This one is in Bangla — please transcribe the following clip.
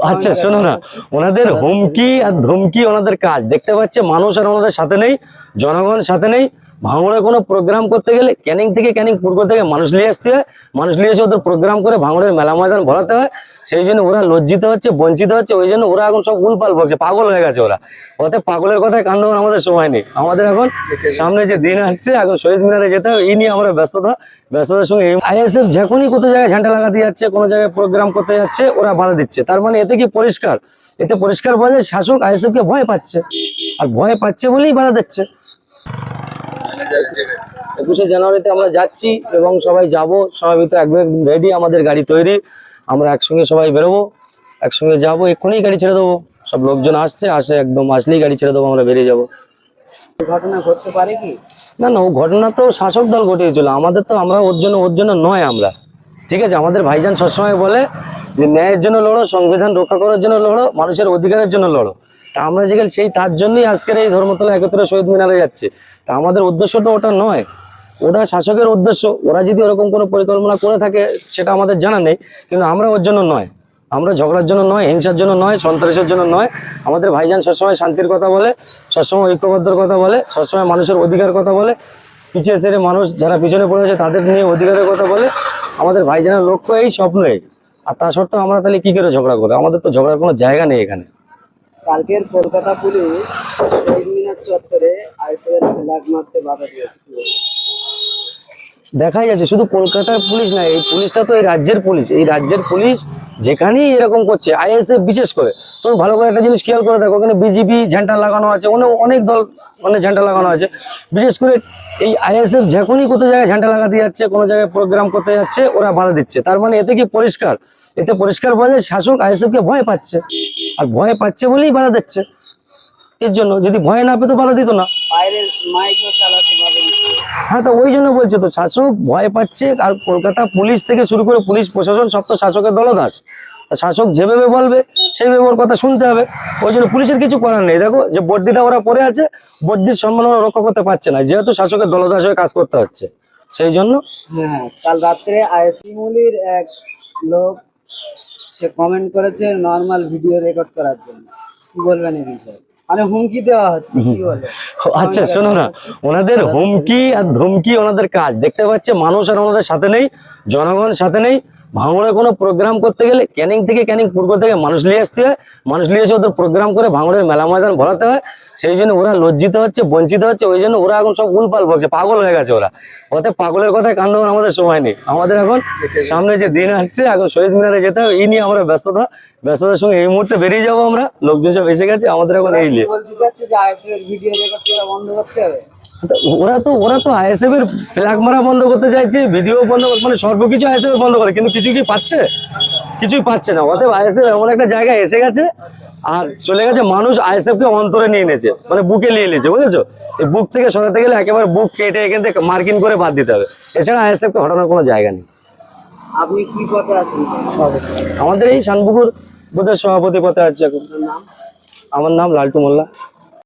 আচ্ছা শোনো না। ওনাদের হুমকি আর ধমকি ওনাদের কাজ। দেখতে পাচ্ছে মানুষ আর ওনাদের সাথে নেই জনগণ সাথে নেই। ভাঙড়ে কোনো প্রোগ্রাম করতে গেলে ক্যানিং থেকে ক্যানিং পূর্ব থেকে মানুষ নিয়ে আসতে হয়। মানুষ নিয়ে এসে ওদের প্রোগ্রাম করে ভাঙড়ের মেলা ময়দান ভরাতে হয়। সেই জন্য ওরা লজ্জিত হচ্ছে, বঞ্চিত হচ্ছে। ওই জন্য ওরা এখন সব উলপাল বলছে, পাগল হয়ে গেছে ওরা। ওতে পাগলের কথায় কান দেওয়ার আমাদের সময় নেই। আমাদের এখন সামনে যে দিন আসছে, এখন শহীদ মিনারে যেতে হবে। এই নিয়ে আমরা ব্যস্ততা। ব্যস্ততার সঙ্গে আইএসএফ যখনই কোথাও জায়গায় ঝান্ডা লাগাতে যাচ্ছে, কোনো জায়গায় প্রোগ্রাম করতে যাচ্ছে, ওরা বাধা দিচ্ছে। তার মানে এতে কি পরিষ্কার? এতে পরিষ্কার বোঝা শাসক আইএসএফ কে ভয় পাচ্ছে। আর ভয় পাচ্ছে বলেই বাধা দিচ্ছে। একুশে জানুয়ারিতে আমরা যাচ্ছি এবং সবাই যাব। সবাই ভিতরে একদম রেডি আমাদের গাড়ি তৈরি। আমরা একসঙ্গে সবাই বেরোবো। একসঙ্গে যাব এক্ষুনি গাড়ি ছেড়ে দেবো। সব লোকজন আসছে আসে একদম আসলেই গাড়ি ছেড়ে দেবো আমরা বেরিয়ে যাব। ঘটনা ঘটতে পারে কি? না না ও ঘটনা তো শাসক দল ঘটিয়েছিল। আমাদের তো আমরা ওর জন্য ওর জন্য নয় আমরা। ঠিক আছে আমাদের ভাইজান সবসময় বলে যে ন্যায়ের জন্য লড়ো সংবিধান রক্ষা করার জন্য লড়ো মানুষের অধিকারের জন্য লড়ো। তা আমরা যেখানে সেই তার জন্যই আজকের এই ধর্মতলা একত্রে শহীদ মিনারে যাচ্ছে। তা আমাদের উদ্দেশ্য তো ওটা নয়। ওটা শাসকের উদ্দেশ্য, ওরা যদি ওরকম কোনো পরিকল্পনা করে থাকে সেটা আমাদের জানা নেই, কিন্তু আমরা ওর জন্য নয়। আমরা ঝগড়ার জন্য নয়, হিংসার জন্য নয়, সন্ত্রাসের জন্য নয়। আমাদের ভাইজান সবসময় শান্তির কথা বলে, সবসময় ঐক্যবদ্ধর কথা বলে, সবসময় মানুষের অধিকার কথা বলে। পিছিয়ে সেরে মানুষ যারা পিছনে পড়ে আছে তাদের নিয়ে অধিকারের কথা বলে। আমাদের ভাইজানের লক্ষ্য এই স্বপ্নই আর তা সত্ত্বেও আমরা তাহলে কী করে ঝগড়া করি আমাদের তো ঝগড়ার কোনো জায়গা নেই এখানে। কালকের কলকাতা পুলিশ শহীদ মিনার চত্বরে আইসিএল ফ্ল্যাগ মারতে বাধা দিয়েছে দেখাই যাচ্ছে, শুধু কলকাতার পুলিশ না, এই পুলিশটা তো এই রাজ্যের পুলিশ। এই রাজ্যের পুলিশ যেখানেই এরকম করছে, আইএসএফ বিশেষ করে, তুমি ভালো করে একটা জিনিস খেয়াল করে দেখো, ওখানে বিজেপি ঝান্ডা লাগানো আছে অনেক অনেক দল মানে ঝান্ডা লাগানো আছে। বিশেষ করে এই আইএসএফ যখনই কোথাও জায়গায় ঝান্ডা লাগাতে যাচ্ছে, কোনো জায়গায় প্রোগ্রাম করতে যাচ্ছে, ওরা বাধা দিচ্ছে। তার মানে এতে কি পরিষ্কার? এতে পরিষ্কার বোঝা যায় শাসক আইএসএফ কে ভয় পাচ্ছে। আর ভয় পাচ্ছে বলেই বাধা দিচ্ছে। এর জন্য যদি ভয় না পেতো বাধা দিত না। হ্যাঁ তো ওই জন্য বলছে তো শাসক ভয় পাচ্ছে আর কলকাতা পুলিশ থেকে শুরু করে পুলিশ প্রশাসন সব তো শাসকের দলদাস। শাসক যেভাবে বলবে সেইভাবে ওর কথা শুনতে হবে। ওই জন্য পুলিশের কিছু করার নেই। দেখো যে বর্দিটা ওরা পড়ে আছে বর্দির সম্মান ওরা রক্ষা করতে পারছে না যেহেতু শাসকের দলদাস হয়ে কাজ করতে হচ্ছে। সেই জন্য হ্যাঁ কাল রাত্রে আইএসি মুলির এক লোক সে কমেন্ট করেছে নর্মাল ভিডিও রেকর্ড করার জন্য। কি বলবেন এই বিষয়ে? মানে হুমকি দেওয়া হচ্ছে কি বলে? আচ্ছা শোনো না ওনাদের হুমকি আর ধমকি ওনাদের কাজ। দেখতে পাচ্ছে মানুষ আর ওনাদের সাথে নেই জনগণ সাথে নেই। ভাঙড়ে কোনো প্রোগ্রাম করতে গেলে ক্যানিং থেকে ক্যানিং পূর্ব থেকে মানুষ নিয়ে আসতে হয়। মানুষ নিয়ে এসে ওদের প্রোগ্রাম করে ভাঙড়ের মেলা ময়দান ভরাতে হয়। সেই জন্য ওরা লজ্জিত হচ্ছে বঞ্চিত হচ্ছে। ওই জন্য ওরা এখন সব উলপাল বলছে পাগল হয়ে গেছে ওরা। ওতে পাগলের কথায় কান দেওয়ার আমাদের সময় নেই। আমাদের এখন সামনে যে দিন আসছে এখন শহীদ মিনারে যেতে হবে। এই নিয়ে আমরা ব্যস্ততা ব্যস্ততার সঙ্গে এই মুহূর্তে বেরিয়ে যাব আমরা। লোকজন সব এসে গেছে আমাদের এখন এই নিয়ে বলতে চাচ্ছে যে আইএসএফ এর ভিডিও রেকর্ড করা বন্ধ করতে হবে। তো ওরা তো ওরা তো আইএসএফ এর ফ্ল্যাগ মারা বন্ধ করতে চাইছে ভিডিও বন্ধ করতে মানে সর্বকিছু আইএসএফ বন্ধ করে কিন্তু কিছু কি পাচ্ছে? কিছুই পাচ্ছে না। অতএব আইএসএফ এমন একটা জায়গায় এসে গেছে আর চলে গেছে মানুষ আইএসএফ কে অন্তরে নিয়ে নিয়েছে মানে বুকে নিয়ে নিয়েছে বুঝেছ? এই বুক থেকে সরাতে গেলে একেবারে বুক কেটে এখান থেকে মার্কিং করে বাদ দিতে হবে। এছাড়া আইএসএফ কে হটানোর কোনো জায়গা নেই। আপনি কি পথে আছেন? আমাদের এই শানপুকুর বোধের সভাপতি পথে আছি এখন। আমার নাম লালটু মোল্লা।